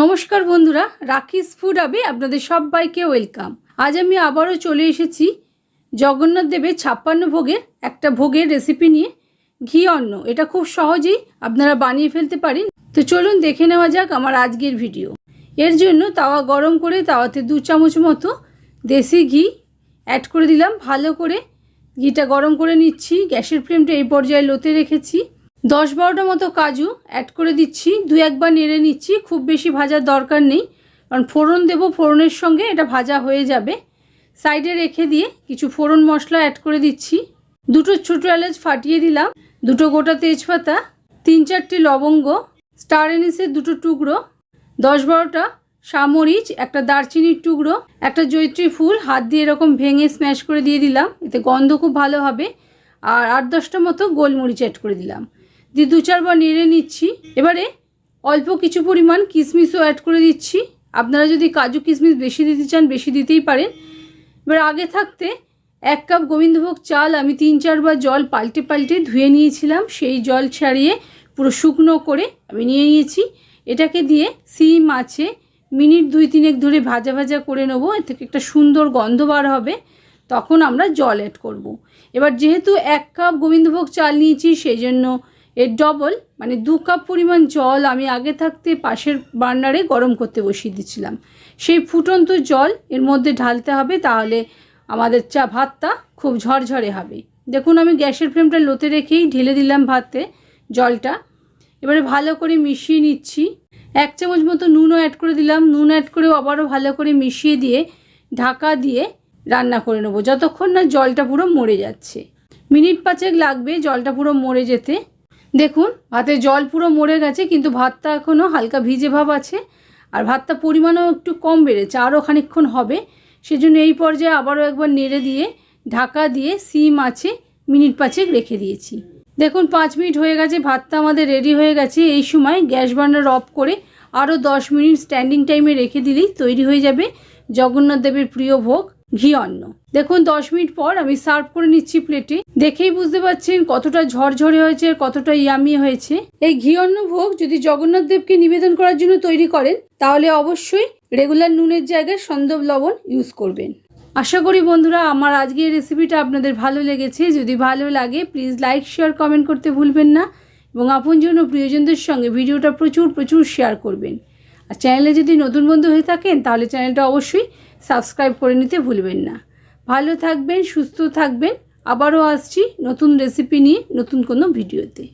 নমস্কার বন্ধুরা, রাকিস ফুড আবে আপনাদের সবাইকে ওয়েলকাম আজ আমি আবারও চলে এসেছি জগন্নাথ দেবের ছাপ্পান্ন ভোগের, একটা ভোগের রেসিপি নিয়ে। ঘি, অন্ন, এটা খুব সহজেই আপনারা বানিয়ে ফেলতে পারেন। তো চলুন দেখে নেওয়া যাক আমার আজকের ভিডিও এর জন্য তাওয়া গরম করে তাওয়াতে দু চামচ মতো দেশি ঘি অ্যাড করে দিলাম। ভালো করে ঘিটা গরম করে নিচ্ছি। গ্যাসের ফ্লেমটা এই পর্যায়ে লোতে রেখেছি। দশ বারোটা মতো কাজু অ্যাড করে দিচ্ছি। দু একবার নেড়ে নিচ্ছি, খুব বেশি ভাজার দরকার নেই। কারণ ফোড়ন দেব ফোড়নের সঙ্গে, এটা ভাজা হয়ে যাবে। সাইডে রেখে দিয়ে কিছু ফোড়ন মশলা অ্যাড করে দিচ্ছি। দুটো ছোটো এলাচ ফাটিয়ে দিলাম, দুটো গোটা তেজপাতা, তিন চারটে লবঙ্গ, স্টার এনিসের দুটো টুকরো দশ বারোটা সামরিচ একটা দারচিনির টুকরো, একটা জৈত্রী ফুল, হাত দিয়ে এরকম ভেঙে স্ম্যাশ করে দিয়ে দিলাম। এতে গন্ধ খুব ভালো হবে। আর আট দশটা মতো গোলমরিচ অ্যাড করে দিলাম। দিয়ে দু চারবার নেড়ে নিচ্ছি। এবারে অল্প কিছু পরিমাণ কিশমিশও অ্যাড করে দিচ্ছি। আপনারা যদি কাজু কিশমিশ বেশি দিতে চান, বেশি দিতেই পারেন। এবার আগে থাকতে এক কাপ গোবিন্দভোগ চাল আমি তিন চারবার জল পাল্টে পাল্টে ধুয়ে নিয়েছিলাম। সেই জল ছাড়িয়ে পুরো শুকনো করে আমি নিয়ে নিয়েছি। এটাকে দিয়ে সিম আছে, মিনিট দুই তিনেক ধরে ভাজা ভাজা করে নেব। এর থেকে একটা সুন্দর গন্ধ বার হবে, তখন আমরা জল অ্যাড করব। এবার যেহেতু এক কাপ গোবিন্দভোগ চাল নিয়েছি, সেই জন্য এর ডবল মানে দু কাপ পরিমাণ জল আমি আগে থাকতে পাশের বার্নারে গরম করতে বসিয়ে দিচ্ছিলাম। সেই ফুটন্ত জল এর মধ্যে ঢালতে হবে, তাহলে আমাদের চা ভাতটা খুব ঝরঝরে হবে। দেখুন, আমি গ্যাসের ফ্লেমটা লোতে রেখেই ঢেলে দিলাম ভাতে জলটা। এবারে ভালো করে মিশিয়ে নিচ্ছি। এক চামচ মতো নুনও অ্যাড করে দিলাম। নুন অ্যাড করে আবারও ভালো করে মিশিয়ে দিয়ে, ঢাকা দিয়ে রান্না করে নেব। যতক্ষণ না জলটা পুরো মরে যাচ্ছে। মিনিট পাঁচেক লাগবে জলটা পুরো মরে যেতে। দেখুন ভাতে জল পুরো মরে গেছে, কিন্তু ভাতটা এখনও হালকা ভিজে ভাব আছে। আর ভাতটা পরিমাণও একটু কম বেড়েছে, আরও খানিকক্ষণ হবে। সেজন্য এই পর্যায়ে আবারও একবার নেড়ে দিয়ে, ঢাকা দিয়ে সিম আছে, মিনিট পাঁচেক রেখে দিয়েছি। দেখুন, পাঁচ মিনিট হয়ে গেছে, ভাতটা আমাদের রেডি হয়ে গেছে। এই সময় গ্যাস বার্নার অফ করে আরও দশ মিনিট স্ট্যান্ডিং টাইমে রেখে দিলেই তৈরি হয়ে যাবে। জগন্নাথ দেবের প্রিয় ভোগ। ঘি অন্ন। দেখুন, দশ মিনিট পর আমি সার্ভ করে নিচ্ছি প্লেটে দেখেই বুঝতে পারছেন কতটা ঝরঝরে হয়েছে কতটা ইয়ামি হয়েছে। এই ঘি অন্ন ভোগ যদি জগন্নাথ দেবকে নিবেদন করার জন্য তৈরি করেন, তাহলে অবশ্যই রেগুলার নুনের জায়গায় সন্দব লবণ ইউজ করবেন। আশা করি বন্ধুরা, আমার আজকের রেসিপিটা আপনাদের ভালো লেগেছে। যদি ভালো লাগে প্লিজ লাইক শেয়ার কমেন্ট করতে ভুলবেন না। এবং আপনজন ও প্রিয়জনদের সঙ্গে ভিডিওটা প্রচুর প্রচুর শেয়ার করবেন। আর চ্যানেলে যদি নতুন বন্ধু হয়ে থাকেন, তাহলে চ্যানেলটা অবশ্যই সাবস্ক্রাইব করে নিতে ভুলবেন না। ভালো থাকবেন, সুস্থ থাকবেন। আবারও আসছি নতুন রেসিপি নিয়ে নতুন কোনো ভিডিওতে